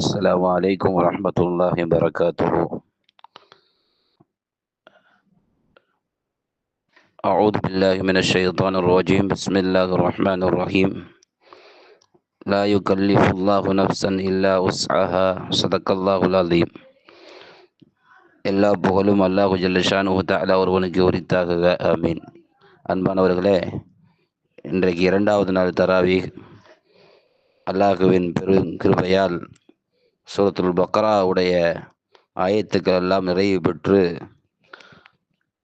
السلام عليكم ورحمة الله وبركاته أعوذ بالله من الشيطان الرجيم بسم الله الرحمن الرحيم لا يكلف الله نفسا إلا وسعها صدق الله العظيم எல்லா புகழும் அல்லாஹு ஜல்லஷானு தாலா ஒருவனுக்கு உரித்தாக ஆமீன் அன்பானவர்களே இன்றைக்கு இரண்டாவது நாள் தராவி அல்லாஹுவின் பெரு கிருபையால் சூரத்துல் பக்ராவுடைய ஆயத்துக்கள் எல்லாம் நிறைவு பெற்று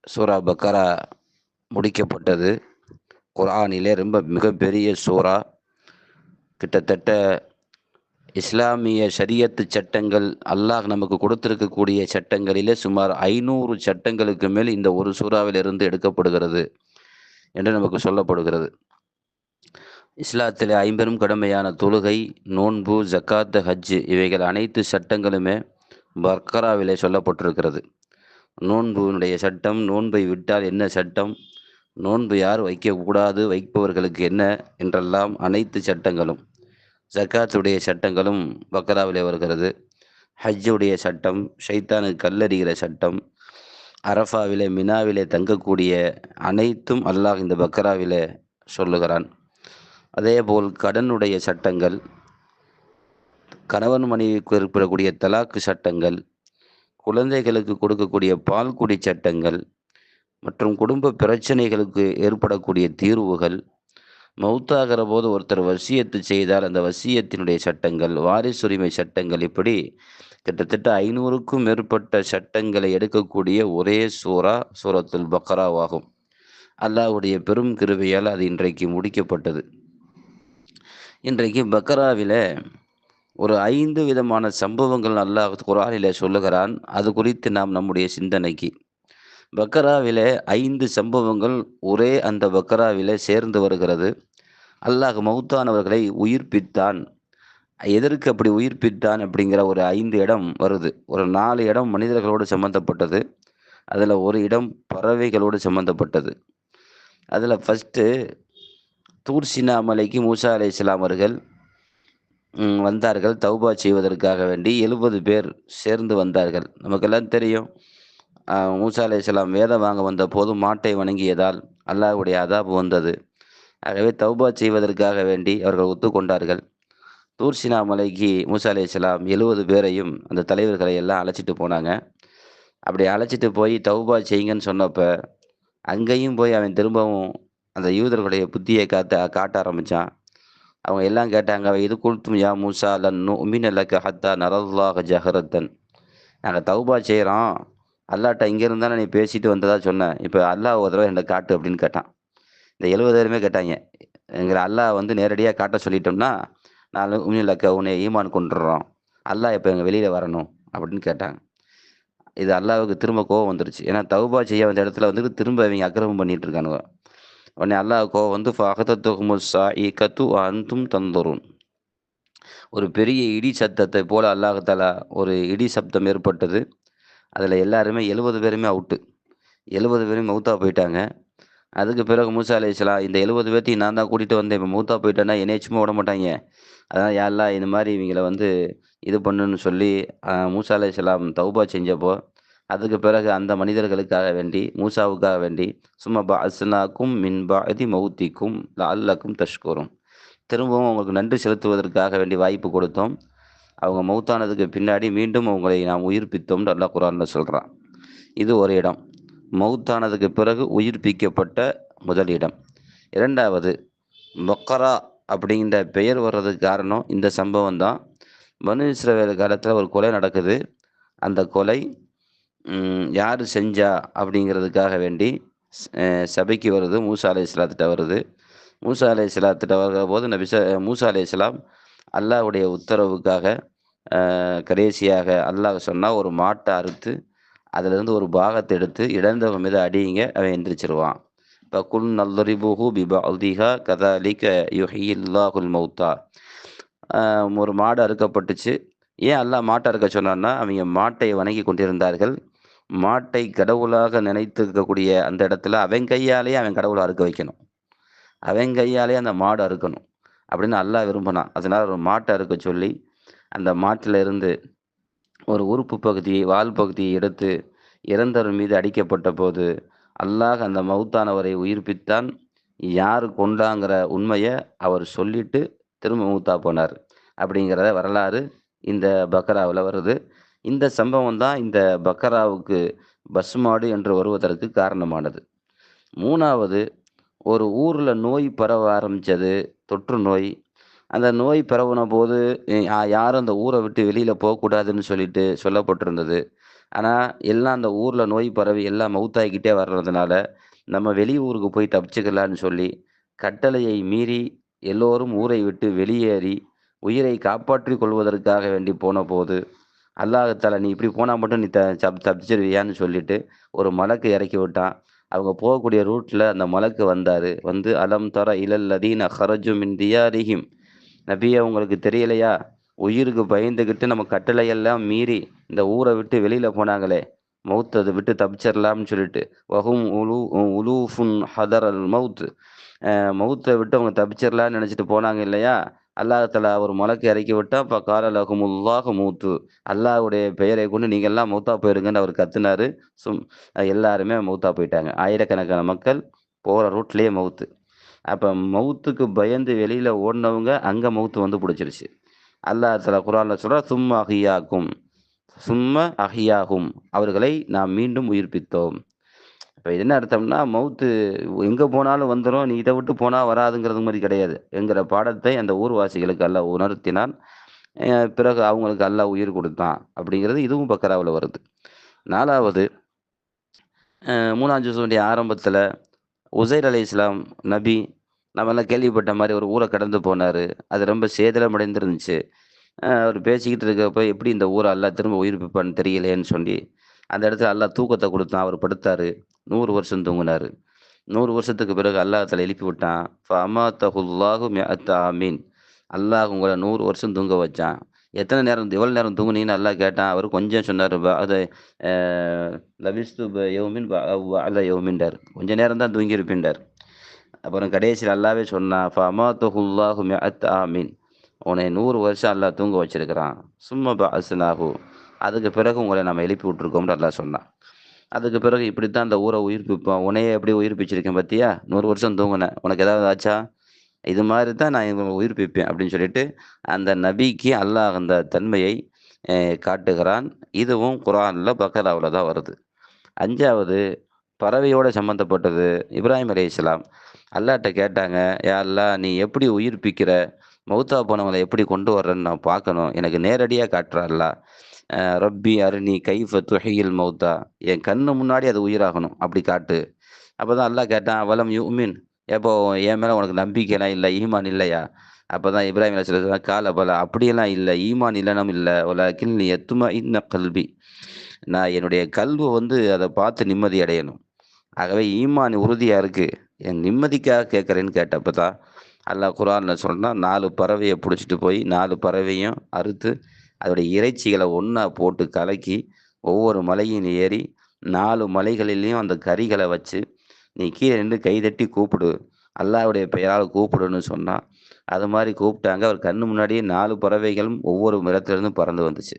சூரா பக்கரா முடிக்கப்பட்டது. குரானிலே ரொம்ப மிகப்பெரிய சூரா. கிட்டத்தட்ட இஸ்லாமிய ஷரியத்து சட்டங்கள் அல்லாஹ் நமக்கு கொடுத்திருக்கக்கூடிய சட்டங்களிலே சுமார் ஐநூறு சட்டங்களுக்கு மேல் இந்த ஒரு சூறாவிலிருந்து எடுக்கப்படுகிறது என்று நமக்கு சொல்லப்படுகிறது. இஸ்லாத்தில் ஐம்பெரும் கடமையான தொழுகை நோன்பு ஜக்காத்து ஹஜ்ஜு இவைகள் அனைத்து சட்டங்களுமே பர்கராவிலே சொல்லப்பட்டிருக்கிறது. நோன்புனுடைய சட்டம் நோன்பை விட்டால் என்ன சட்டம்? நோன்பு யார் வைக்கக்கூடாது வைப்பவர்களுக்கு என்ன என்றெல்லாம் அனைத்து சட்டங்களும் ஜக்காத்துடைய சட்டங்களும் பக்ராவிலே வருகிறது. ஹஜ்ஜுடைய சட்டம் ஷைத்தானுக்கு கல்லறிகிற சட்டம் அரஃபாவிலே மினாவிலே தங்கக்கூடிய அனைத்தும் அல்லாஹ் இந்த பக்ராவிலே சொல்லுகிறான். அதேபோல் கடனுடைய சட்டங்கள் கணவன் மனைவிக்கு ஏற்படக்கூடிய தலாக்கு சட்டங்கள் குழந்தைகளுக்கு கொடுக்கக்கூடிய பால்குடி சட்டங்கள் மற்றும் குடும்ப பிரச்சனைகளுக்கு ஏற்படக்கூடிய தீர்வுகள் மௌத்தாகிற போது ஒருத்தர் வசியத்து செய்தால் அந்த வசியத்தினுடைய சட்டங்கள் வாரிசுரிமை சட்டங்கள் இப்படி கிட்டத்தட்ட ஐநூறுக்கும் மேற்பட்ட சட்டங்களை எடுக்கக்கூடிய ஒரே சூரா சூரத்துல் பக்ராவாகும். அல்லாவுடைய பெரும் கிருவையால் அது இன்றைக்கு முடிக்கப்பட்டது. இன்றைக்கு பக்ராவில் ஒரு ஐந்து விதமான சம்பவங்கள் அல்லாஹ் குரானில் சொல்லுகிறான். அது குறித்து நாம் நம்முடைய சிந்தனைக்கு. பக்கராவில் ஐந்து சம்பவங்கள் ஒரே அந்த பக்கராவில் சேர்ந்து வருகிறது. அல்லாஹ் மௌத்தானவர்களை உயிர்ப்பித்தான். எதற்கு அப்படி உயிர்ப்பித்தான் அப்படிங்கிற ஒரு ஐந்து இடம் வருது. ஒரு நாலு இடம் மனிதர்களோடு சம்மந்தப்பட்டது அதில் ஒரு இடம் பறவைகளோடு சம்மந்தப்பட்டது அதில் ஃபஸ்ட்டு தூர்சினா மலைக்கு மூசா அலை இஸ்லாம் அவர்கள் வந்தார்கள் தௌபா செய்வதற்காக வேண்டி எழுபது பேர் சேர்ந்து வந்தார்கள். நமக்கெல்லாம் தெரியும் மூசா அலை இஸ்லாம் வேதம் வாங்க வந்த போது மாட்டை வணங்கியதால் அல்லாஹுடைய அதாபு வந்தது. ஆகவே தௌபா செய்வதற்காக வேண்டி அவர்கள் ஒத்துக்கொண்டார்கள் தூர்சினா மலைக்கு மூசா அலை இஸ்லாம் எழுபது பேரையும் அந்த தலைவர்களை எல்லாம் அழைச்சிட்டு போனாங்க. அப்படி அழைச்சிட்டு போய் தௌபா செய்யுங்கன்னு சொன்னப்போ அங்கேயும் போய் அவன் திரும்பவும் அந்த யூதர்களுடைய புத்தியை காத்த காட்ட ஆரம்பித்தான் அவங்க எல்லாம் கேட்டாங்க இது குல்தும் யா மூசா லன்னு உமின் அல்லக்க ஹத்தா நரல்லாஹ ஜஹரத்தன். நாங்கள் தௌபா செய்கிறோம் அல்லாட்ட இங்கே இருந்தாலும் நீ பேசிட்டு வந்ததா சொன்னேன் இப்போ அல்லாஹ் ஒரு தடவை என்னை காட்டு அப்படின்னு கேட்டான். இந்த எழுபதாயிரமே கேட்டாங்க. எங்களை அல்லாஹ் வந்து நேரடியாக காட்ட சொல்லிட்டோம்னா நான் உமினலக்க உன்னை ஈமான் கொண்டுடுறோம் அல்லாஹ் இப்போ எங்கள் வெளியில் வரணும்? அப்படின்னு கேட்டாங்க. இது அல்லாவுக்கு திரும்ப கோவம் வந்துருச்சு. ஏன்னா தௌபா செய்ய வந்த இடத்துல வந்துட்டு திரும்ப இவங்க அக்கிரமம் பண்ணிட்டு இருக்கானுங்க. உடனே அல்லாஹ் கோவம் வந்து ஃபஹதத்துஹுமுஸ்ஸா கத்து அந்தும் தந்தரும் ஒரு பெரிய இடி சத்தத்தை போல அல்லாஹாலா ஒரு இடி சப்தம் ஏற்பட்டது. அதில் எல்லாருமே எழுபது பேருமே அவுட்டு. எழுபது பேரும் மௌத்தா போயிட்டாங்க. அதுக்கு பிறகு மூசா அலி இஸ்லாம் இந்த எழுபது பேர்த்தையும் நான் தான் கூட்டிகிட்டு வந்தேன். இப்போ மூத்தா போயிட்டேன்னா என்னைய சும்மா விட மாட்டாங்க அதான் யாரெல்லாம் இந்த மாதிரி இவங்களை வந்து இது பண்ணுன்னு சொல்லி மூசா அலி இஸ்லாம் தௌபா செஞ்சப்போ அதுக்கு பிறகு அந்த மனிதர்களுக்காக வேண்டி மூசாவுக்காக வேண்டி சும்மா பா அஸ்னாக்கும் மின் பாதி மௌத்திக்கும் அல்லக்கும் தஷ்கூரும். திரும்பவும் அவங்களுக்கு நன்றி செலுத்துவதற்காக வேண்டி வாய்ப்பு கொடுத்தோம். அவங்க மௌத்தானதுக்கு பின்னாடி மீண்டும் அவங்களை நாம் உயிர்ப்பித்தோம்னு அல்லா குரானில் சொல்கிறான் இது ஒரு இடம். மௌத்தானதுக்கு பிறகு உயிர்ப்பிக்கப்பட்ட முதல் இடம். இரண்டாவது மொக்கரா அப்படிங்கிற பெயர் வர்றதுக்கு காரணம் இந்த சம்பவம் தான். மனு இஸ்ரவேல் காலத்தில் ஒரு கொலை நடக்குது. அந்த கொலை யார் செஞ்சா அப்படிங்கிறதுக்காக வேண்டி சபைக்கு வருது மூசா அலை இஸ்லாத்திட்ட வருது. மூசா அலை இஸ்லாத்திட்ட வருகிற போது நபி மூசா அலை இஸ்லாம் அல்லாஹுடைய உத்தரவுக்காக கடைசியாக அல்லாஹ் சொன்னால் ஒரு மாட்டை அறுத்து அதிலிருந்து ஒரு பாகத்தை எடுத்து இழந்தவன் மீது அடியுங்க அவன் எந்திரிச்சிருவான். இப்போ குல் நல்லரிபுஹு பிபா அல்திஹா கதாலிக யுஹில்லாஹுல் மௌத்தா. ஒரு மாடு அறுக்கப்பட்டுச்சு. ஏன் அல்லாஹ் மாட்டை அறுக்க சொன்னான்னா அவங்க மாட்டை வணங்கி கொண்டிருந்தார்கள். மாட்டை கடவுளாக நினைத்து இருக்கக்கூடிய அந்த இடத்துல அவன் கையாலேயே அவன் கடவுளை அறுக்க வைக்கணும். அவன் கையாலே அந்த மாடு அறுக்கணும் அப்படின்னு அல்லா விரும்பினான். அதனால் ஒரு மாட்டை அறுக்க சொல்லி அந்த மாட்டில் இருந்து ஒரு உறுப்பு பகுதியை வால் பகுதியை எடுத்து இறந்தவர் மீது அடிக்கப்பட்ட போது அல்லாஹ் அந்த மௌத்தானவரை உயிர்ப்பித்தான். யார் கொண்டாங்கிற உண்மையை அவர் சொல்லிட்டு திரும்ப மூத்தா போனார். அப்படிங்கிற வரலாறு இந்த பக்ராவில் வருது. இந்த சம்பவம் தான் இந்த பக்கராவுக்கு பசுமாடு என்று வருவதற்கு காரணமானது. மூணாவது ஒரு ஊரில் நோய் பரவ ஆரம்பித்தது தொற்று நோய். அந்த நோய் பரவுன போது யாரும் அந்த ஊரை விட்டு வெளியில் போகக்கூடாதுன்னு சொல்லிட்டு சொல்லப்பட்டிருந்தது. ஆனால் எல்லாம் அந்த ஊரில் நோய் பரவி எல்லாம் மவுத்தாகிக்கிட்டே வர்றதுனால நம்ம வெளியூருக்கு போய் தப்பிச்சுக்கலான்னு சொல்லி கட்டளையை மீறி எல்லோரும் ஊரை விட்டு வெளியேறி உயிரை காப்பாற்றி கொள்வதற்காக வேண்டி போன போது அல்லாஹத்தால நீ இப்படி போனால் மட்டும் நீ த தப் தப்பிச்சிருவியான்னு சொல்லிட்டு ஒரு மலக்கு இறக்கி விட்டான். அவங்க போகக்கூடிய ரூட்டில் அந்த மலக்கு வந்தார். வந்து அலம் தர இலல்லதீன ஹரஜு மின் தியாரிஹிம். நபியா உங்களுக்கு தெரியலையா? உயிருக்கு பயந்துக்கிட்டு நம்ம கட்டளையெல்லாம் மீறி இந்த ஊரை விட்டு வெளியில் போனாங்களே. மவுத்ததை விட்டு தப்பிச்சிடலாம்னு சொல்லிட்டு. வஹும் உலு உலூஃபுன் ஹதர் அல் மவுத் மவுத்தை விட்டு அவங்க தப்பிச்சிடலாம்னு நினச்சிட்டு போனாங்க இல்லையா? அல்லாஹலா ஒரு மலக்கு இறக்கி விட்டா இப்போ காரலகுமுல்லாக மூத்து. அல்லாஹுடைய பெயரை கொண்டு நீங்கள் எல்லாம் மூத்தா போயிருங்கன்னு அவர் கத்துனாரு. சும் எல்லாருமே மௌத்தா போயிட்டாங்க. ஆயிரக்கணக்கான மக்கள் போகிற ரூட்லேயே மவுத்து. அப்போ மவுத்துக்கு பயந்து வெளியில் ஓடினவங்க அங்கே மவுத்து வந்து பிடிச்சிருச்சு. அல்லாஹ் தலா குரானில் சொல்கிறா சும்மா அஹியாக்கும் சும்மா அஹியாகும். அவர்களை நாம் மீண்டும் உயிர்ப்பித்தோம். இப்போ என்ன அர்த்தம்னா மவுத்து எங்கே போனாலும் வந்துடும் நீ இதை விட்டு போனால் வராதுங்கிறது மாதிரி கிடையாது. என்கிற பாடத்தை அந்த ஊர்வாசிகளுக்கு அல்ல உணர்த்தினான். பிறகு அவங்களுக்கு அல்ல உயிர் கொடுத்தான் அப்படிங்கிறது இதுவும் பக்கராவில் வருது. நாலாவது மூணாம் ஜூசுடைய ஆரம்பத்தில் உசைர் அலி இஸ்லாம் நபி நம்மெல்லாம் கேள்விப்பட்ட மாதிரி ஒரு ஊரை கடந்து போனார். அது ரொம்ப சேதலமடைந்துருந்துச்சு. அவர் பேசிக்கிட்டு இருக்கப்ப எப்படி இந்த ஊரை அல்லா திரும்ப உயிர்ப்பிப்பான்னு தெரியலேன்னு சொல்லி அந்த இடத்துல அல்லாஹ் தூக்கத்தை கொடுத்தான் அவர் படுத்தார். நூறு வருஷம் தூங்கினார். நூறு வருஷத்துக்கு பிறகு அல்லாஹ் எழுப்பி விட்டான் அம்மா தகுல்லாஹு ஆமீன். அல்லாஹ் உங்களை நூறு வருஷம் தூங்க வச்சான். எத்தனை நேரம் எவ்வளோ நேரம் தூங்குனீங்கன்னு நல்லா கேட்டான். அவர் கொஞ்சம் சொன்னார் அதை லபிஸ்து யோமின் அல்ல யவுமின்டார் கொஞ்ச நேரம் தான் தூங்கியிருப்பின்றார். அப்புறம் கடைசியில் அல்லாவே சொன்னான் ஃபமா தகுல்லாஹு மிஅத் ஆமீன். உன்னை நூறு வருஷம் அல்லாஹ் தூங்க வச்சிருக்கிறான். சும்மா அசுனாகு அதுக்கு பிறகு உங்களை நம்ம எழுப்பி விட்ருக்கோம்னு அல்லாஹ் சொன்னான். அதுக்கு பிறகு இப்படி தான் அந்த ஊரை உயிர்ப்பிப்பான் உன்னையே எப்படி உயிர்ப்பிச்சிருக்கேன் பார்த்தியா நூறு வருஷம் தூங்கினேன். உனக்கு ஏதாவது ஆச்சா? இது மாதிரி தான் நான் இவங்களை உயிர்ப்பிப்பேன் அப்படின்னு சொல்லிட்டு அந்த நபிக்கு அல்லாஹ் அந்த தன்மையை காட்டுகிறான். இதுவும் குரானில் பக்கராவில் தான் வருது. அஞ்சாவது பறவையோட சம்மந்தப்பட்டது இப்ராஹிம் அலி இஸ்லாம் அல்லாட்ட கேட்டாங்க யா அல்லா நீ எப்படி உயிர்ப்பிக்கிற? மௌத்தா போனவங்களை எப்படி கொண்டு வர்றேன்னு நான் பார்க்கணும். எனக்கு நேரடியாக காட்டுறா அல்லா ரப்பி அருணி கைஃப துஹியில் மௌத்தா. என் கண்ணு முன்னாடி அது உயிராகணும். அப்படி காட்டு. அப்போ தான் அல்லாஹ் கேட்டான் அவலம் யூமின். எப்போ என் மேலே உனக்கு நம்பிக்கைலாம் இல்லை ஈமான் இல்லையா? அப்போ தான் இப்ராஹிம் அலி கால பல அப்படியெல்லாம் இல்லை ஈமான் இல்லைனும் இல்லை. உலகில் நீ எத்துமா இன்ன கல்வி நான் என்னுடைய கல்வை வந்து அதை பார்த்து நிம்மதி அடையணும். ஆகவே ஈமான் உறுதியாக இருக்குது என் நிம்மதிக்காக கேட்குறேன்னு கேட்டப்போ தான் அல்லாஹ் குரானில் சொன்னால் நாலு பறவையை பிடிச்சிட்டு போய் நாலு பறவையும் அறுத்து அதோடைய இறைச்சிகளை ஒன்றா போட்டு கலக்கி ஒவ்வொரு மலையும் ஏறி நாலு மலைகளிலையும் அந்த கறிகளை வச்சு நீ கீழே நின்று கைதட்டி கூப்பிடு. அல்லாவுடைய பெயரால் கூப்பிடுன்னு சொன்னான் அது மாதிரி கூப்பிட்டாங்க. அவர் கண்ணு முன்னாடியே நாலு பறவைகளும் ஒவ்வொரு இடத்துலேருந்து பறந்து வந்துச்சு.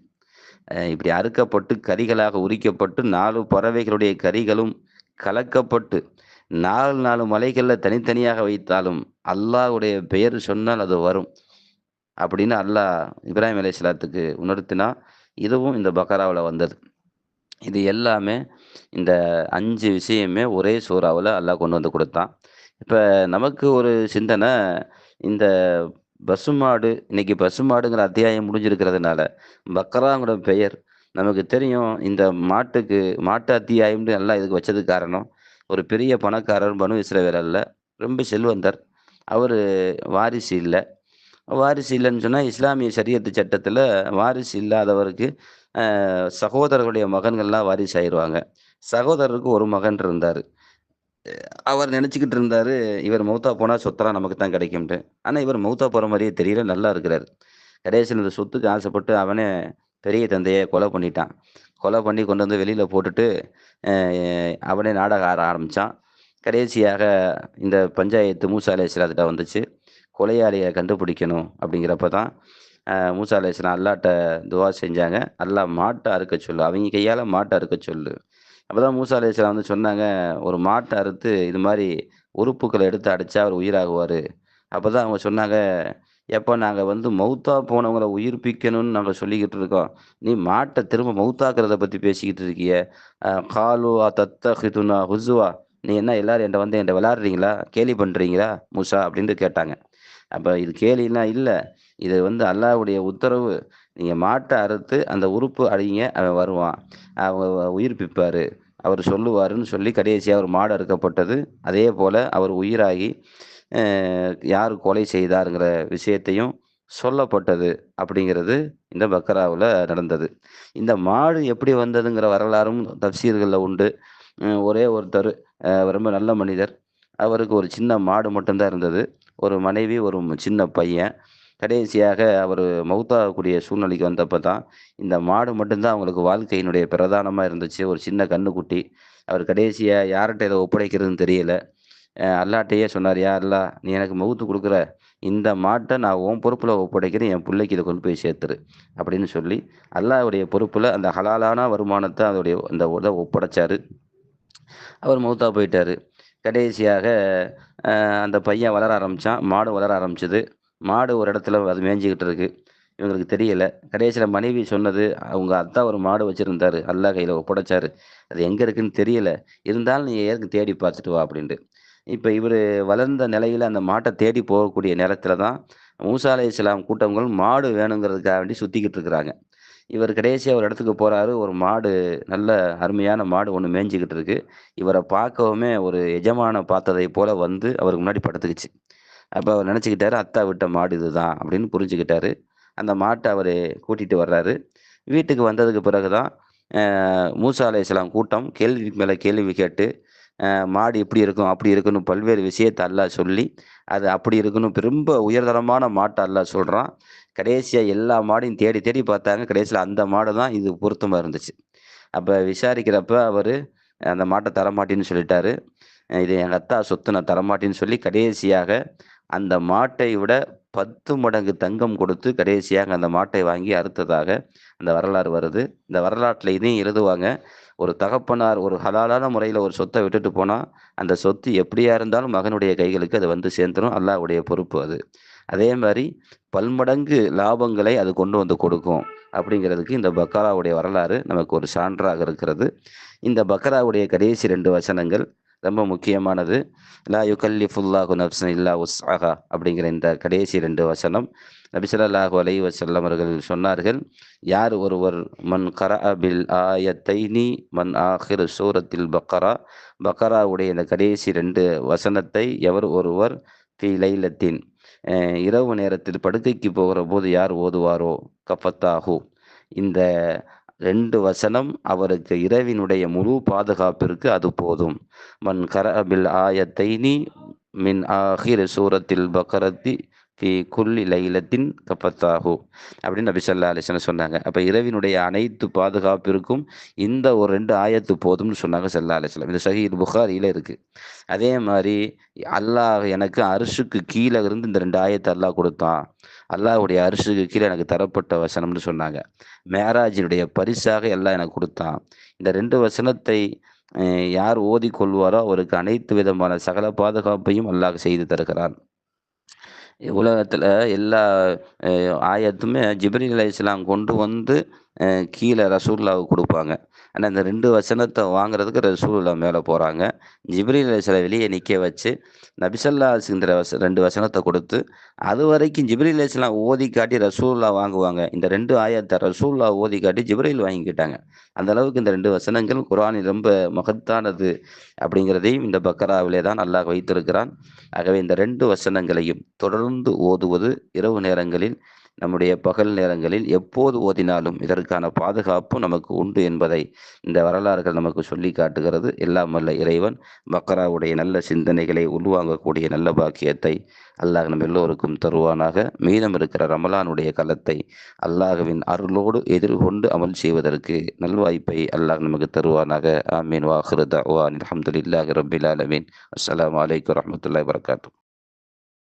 இப்படி அறுக்கப்பட்டு கறிகளாக உரிக்கப்பட்டு நாலு பறவைகளுடைய கறிகளும் கலக்கப்பட்டு நாலு நாலு மலைகளில் தனித்தனியாக வைத்தாலும் அல்லாஹ்வுடைய பெயர் சொன்னால் அது வரும். அப்படின்னு அல்லாஹ் இப்ராஹிம் அலைஹிஸ்ஸலாத்துக்கு உணர்த்தினா இதுவும் இந்த பக்கராவில் வந்தது. இது எல்லாமே இந்த அஞ்சு விஷயமே ஒரே சூறாவில் அல்லாஹ் கொண்டு வந்து கொடுத்தான். இப்போ நமக்கு ஒரு சிந்தனை இந்த பசுமாடு இன்னைக்கு பசுமாடுங்கிற அத்தியாயம் முடிஞ்சிருக்கிறதுனால பக்கராங்கிற பெயர் நமக்கு தெரியும். இந்த மாட்டுக்கு மாட்டு அத்தியாயம்னு எல்லாம் இதுக்கு வச்சதுக்கு காரணம் ஒரு பெரிய பணக்காரர் பனு இஸ்ரவேலல்ல ரொம்ப செல்வந்தர். அவர் வாரிசு இல்லை. வாரிசு இல்லைன்னு சொன்னால் இஸ்லாமிய சரியத்து சட்டத்தில் வாரிசு இல்லாதவருக்கு சகோதரர்களுடைய மகன்கள்லாம் வாரிசு ஆயிடுவாங்க சகோதரருக்கு ஒரு மகன் இருந்தார். அவர் நினச்சிக்கிட்டு இருந்தார் இவர் மௌத்தா போனால் சொத்தெல்லாம் நமக்கு தான் கிடைக்கும்ட்டு. ஆனால் இவர் மௌத்தா போகிற மாதிரியே தெரியல நல்லா இருக்கிறார். கடைசியில் இந்த சொத்துக்கு ஆசைப்பட்டு அவனே பெரிய தந்தையை கொலை பண்ணிட்டான். கொலை பண்ணி கொண்டு வந்து வெளியில் போட்டுட்டு அவனே நாடகம் ஆட ஆரம்பித்தான் கடைசியாக இந்த பஞ்சாயத்து மூசா அலையாத்திட்ட வந்துச்சு. கொலையாளியை கண்டுபிடிக்கணும் அப்படிங்கிறப்ப தான் மூசா அலேஸ்லாம் அல்லாட்ட துவா செஞ்சாங்க. அல்லாஹ் மாட்டை அறுக்க சொல்லு. அவங்க கையால் மாட்டை அறுக்க சொல்லு. அப்போ தான் மூசா அலேஸ்லாம் வந்து சொன்னாங்க ஒரு மாட்டை அறுத்து இது மாதிரி உறுப்புக்களை எடுத்து அடித்தா அவர் உயிராகுவார். அப்போ தான் அவங்க சொன்னாங்க எப்போ நாங்கள் வந்து மௌத்தா போனவங்களை உயிர்ப்பிக்கணும்னு நாங்கள் சொல்லிக்கிட்டு இருக்கோம். நீ மாட்டை திரும்ப மௌத்தாக்குறத பற்றி பேசிக்கிட்டு இருக்கிய. காலுவா தத்த ஹிதுனா ஹுசுவா நீ என்ன எல்லாரும் என்கிட்ட வந்து என்கிட்ட விளாடுறீங்களா கேலி பண்ணுறீங்களா மூசா அப்படின்ட்டு கேட்டாங்க. அப்போ இது கேலின்னா இல்லை. இது வந்து அல்லாஹ்வுடைய உத்தரவு. நீங்கள் மாட்டை அறுத்து அந்த உறுப்பு அடிங்க அவன் வருவான். அவன் உயிர்ப்பிப்பார். அவர் சொல்லுவாருன்னு சொல்லி கடைசியாக அவர் மாடு அறுக்கப்பட்டது. அதே போல் அவர் உயிராகி யார் கொலை செய்தாருங்கிற விஷயத்தையும் சொல்லப்பட்டது அப்படிங்கிறது இந்த பக்கராவில் நடந்தது. இந்த மாடு எப்படி வந்ததுங்கிற வரலாறும் தப்சீர்களில் உண்டு. ஒரே ஒருத்தர் ரொம்ப நல்ல மனிதர். அவருக்கு ஒரு சின்ன மாடு மட்டும்தான் இருந்தது. ஒரு மனைவி ஒரு சின்ன பையன். கடைசியாக அவர் மௌத்தாகக்கூடிய சூழ்நிலைக்கு வந்தப்போ தான் இந்த மாடு மட்டும்தான் அவங்களுக்கு வாழ்க்கையினுடைய பிரதானமாக இருந்துச்சு. ஒரு சின்ன கண்ணுக்குட்டி அவர் கடைசியாக யார்கிட்ட இதை ஒப்படைக்கிறதுன்னு தெரியல. அல்லாட்டையே சொன்னார் யா அல்லா நீ எனக்கு மவுத்து கொடுக்குற இந்த மாட்டை நான் உன் பொறுப்பில் ஒப்படைக்கிறேன். என் பிள்ளைக்கு இதை கொண்டு போய் சேர்த்துரு. அப்படின்னு சொல்லி அல்லாவுடைய பொறுப்பில் அந்த ஹலாலான வருமானத்தை அதோடைய அந்த இதை ஒப்படைச்சார். அவர் மௌத்தா போயிட்டார். கடைசியாக அந்த பையன் வளர ஆரம்பித்தான் மாடு வளர ஆரம்பிச்சது. மாடு ஒரு இடத்துல அது மேய்ஞ்சிக்கிட்டு இருக்கு. இவங்களுக்கு தெரியல. கடைசியில் மனைவி சொன்னது அவங்க அத்தா ஒரு மாடு வச்சுருந்தாரு. அல்லா கையில் ஒப்படைச்சாரு. அது எங்கே இருக்குன்னு தெரியல. இருந்தாலும் நீ ஏற்கு தேடி பார்த்துட்டு வா? அப்படின்ட்டு. இப்போ இவர் வளர்ந்த நிலையில் அந்த மாட்டை தேடி போகக்கூடிய நேரத்தில் தான் மூசா அலை இஸ்லாம் கூட்டங்கள் மாடு வேணுங்கிறதுக்காக வேண்டி சுற்றிக்கிட்டு இருக்கிறாங்க. இவர் கடைசியாக ஒரு இடத்துக்கு போகிறாரு ஒரு மாடு நல்ல அருமையான மாடு ஒன்று மேய்ஞ்சிக்கிட்டு இருக்கு. இவரை பார்க்கவுமே ஒரு எஜமான பார்த்ததை போல வந்து அவருக்கு முன்னாடி படுத்துக்குச்சு. அப்போ அவர் நினச்சிக்கிட்டாரு அத்தா விட்ட மாடு இதுதான் அப்படின்னு புரிஞ்சுக்கிட்டாரு. அந்த மாட்டை அவர் கூட்டிகிட்டு வர்றாரு. வீட்டுக்கு வந்ததுக்கு பிறகு தான் மூசா அலை இஸ்லாம் கூட்டம் கேள்விக்கு மேலே கேள்வி கேட்டு மாடு இப்படி இருக்கும் அப்படி இருக்குன்னு பல்வேறு விஷயத்தை அல்லாஹ் சொல்லி அது அப்படி இருக்குன்னு ரொம்ப உயர்தரமான மாட்டை அல்லா சொல்கிறான் கடைசியாக எல்லா மாடையும் தேடி தேடி பார்த்தாங்க. கடைசியில் அந்த மாடு தான் இது பொருத்தமாக இருந்துச்சு. அப்போ விசாரிக்கிறப்ப அவர் அந்த மாட்டை தரமாட்டேன்னு சொல்லிட்டாரு. இது எங்கள் அத்தா சொத்து நான் தரமாட்டேன்னு சொல்லி கடைசியாக அந்த மாட்டை விட பத்து மடங்கு தங்கம் கொடுத்து கடைசியாக அந்த மாட்டை வாங்கி அறுத்ததாக அந்த வரலாறு வருது. இந்த வரலாற்றில் இதையும் எழுதுவாங்க. ஒரு தகப்பனார் ஒரு ஹலாலான முறையில் ஒரு சொத்தை விட்டுட்டு போனால் அந்த சொத்து எப்படியா இருந்தாலும் மகனுடைய கைகளுக்கு அது வந்து சேர்ந்துடும் அல்லாஹ்வுடைய பொறுப்பு அது. அதே மாதிரி பல்மடங்கு லாபங்களை அது கொண்டு வந்து கொடுக்கும் அப்படிங்கிறதுக்கு இந்த பக்கராவுடைய வரலாறு நமக்கு ஒரு சான்றாக இருக்கிறது. இந்த பக்கராவுடைய கடைசி ரெண்டு வசனங்கள் ரொம்ப முக்கியமானது. லா யுகல்லிஃபுல்லாஹு நப்சன் இல்லா உஸ்ஆஹா அப்படிங்கிற இந்த கடைசி ரெண்டு வசனம். நபிசல்லாஹு அலை வசல்லம் அவர்கள் சொன்னார்கள் யார் ஒருவர் மன் கரா பில் ஆயத்தைனி மன் ஆஹிர் சூரத்தில் பக்கரா? பக்கராவுடைய இந்த கடைசி ரெண்டு வசனத்தை எவர் ஒருவர் ஃபி லைலத்தின் இரவு நேரத்தில் படுக்கைக்கு போகிற போது யார் ஓதுவாரோ? கஃபத்தாஹு. இந்த ரெண்டு வசனம் அவருக்கு இரவினுடைய முழு பாதுகாப்பிற்கு அது போதும். மன் கரபில் ஆயத்தைனி மின் ஆஹிர் சூரத்தில் பக்கரத்தி ஃபி குல்லி லைலத்தின் கப்பத்தாகு அப்படின்னு நபி ஸல்லல்லாஹு அலைஹி சொன்னாங்க. அப்போ இரவினுடைய அனைத்து பாதுகாப்பிற்கும் இந்த ஒரு ரெண்டு ஆயத்து போதும்னு சொன்னாங்க சல்லா அலைஹி இந்த இது சஹீஹ் புகாரியில் இருக்குது அதே மாதிரி அல்லாஹ் எனக்கு அரிசுக்கு கீழே இருந்து இந்த ரெண்டு ஆயத்தை அல்லாஹ் கொடுத்தான். அல்லாஹ்வுடைய அரிசுக்கு கீழே எனக்கு தரப்பட்ட வசனம்னு சொன்னாங்க. மேராஜினுடைய பரிசாக எல்லாம் எனக்கு கொடுத்தான். இந்த ரெண்டு வசனத்தை யார் ஓதி கொள்வாரோ அவருக்கு அனைத்து விதமான சகல பாதுகாப்பையும் அல்லாஹ் செய்து தருகிறான். உலகத்தில் எல்லா ஆயத்துமே ஜிப்ரீல் அலைஹிஸ்ஸலாம் கொண்டு வந்து கீழே ரசூல்லாவுக்கு கொடுப்பாங்க. ஆனால் இந்த ரெண்டு வசனத்தை வாங்குறதுக்கு ரசூல்லா மேலே போகிறாங்க ஜிப்ரீல் அலைஹிஸ்ஸலாம் வெளியே நிற்க வச்சு நபிசல்லாஸுங்கிற வச ரெண்டு வசனத்தை கொடுத்து அது வரைக்கும் ஜிப்ரீல் அலைஹிஸ்ஸலாம் ஓதி காட்டி ரசூல்லா வாங்குவாங்க. இந்த ரெண்டு ஆயத்தை ரசூல்லா ஓதி காட்டி ஜிப்ரீல் வாங்கிக்கிட்டாங்க. அந்த அளவுக்கு இந்த ரெண்டு வசனங்கள் குரானில் ரொம்ப மகத்தானது அப்படிங்கிறதையும் இந்த பக்கராவிலே தான் அல்லாஹ் வைத்திருக்கிறான். ஆகவே இந்த ரெண்டு வசனங்களையும் தொடர்ந்து ஓதுவது இரவு நேரங்களில் நம்முடைய பகல் நேரங்களில் எப்போது ஓதினாலும் இதற்கான பாதுகாப்பு நமக்கு உண்டு என்பதை இந்த வரலாறுகள் நமக்கு சொல்லி காட்டுகிறது. எல்லாம் வல்ல இறைவன் பக்ராவுடைய நல்ல சிந்தனைகளை உள்வாங்கக்கூடிய நல்ல பாக்கியத்தை அல்லாஹ் நம் எல்லோருக்கும் தருவானாக. மீதம் இருக்கிற ரமலானுடைய கலத்தை அல்லாஹ்வின் அருளோடு எதிர்கொண்டு அமல் செய்வதற்கு நல்வாய்ப்பை அல்லாஹ் நமக்கு தருவானாக. ஆமீன். வாஹிருதா தவான் அல்ஹம்துலில்லாஹி ரபில் ஆலமீன். அஸ்லாம் வலைக்கம் வரமத்துல வபரகாத்துஹு.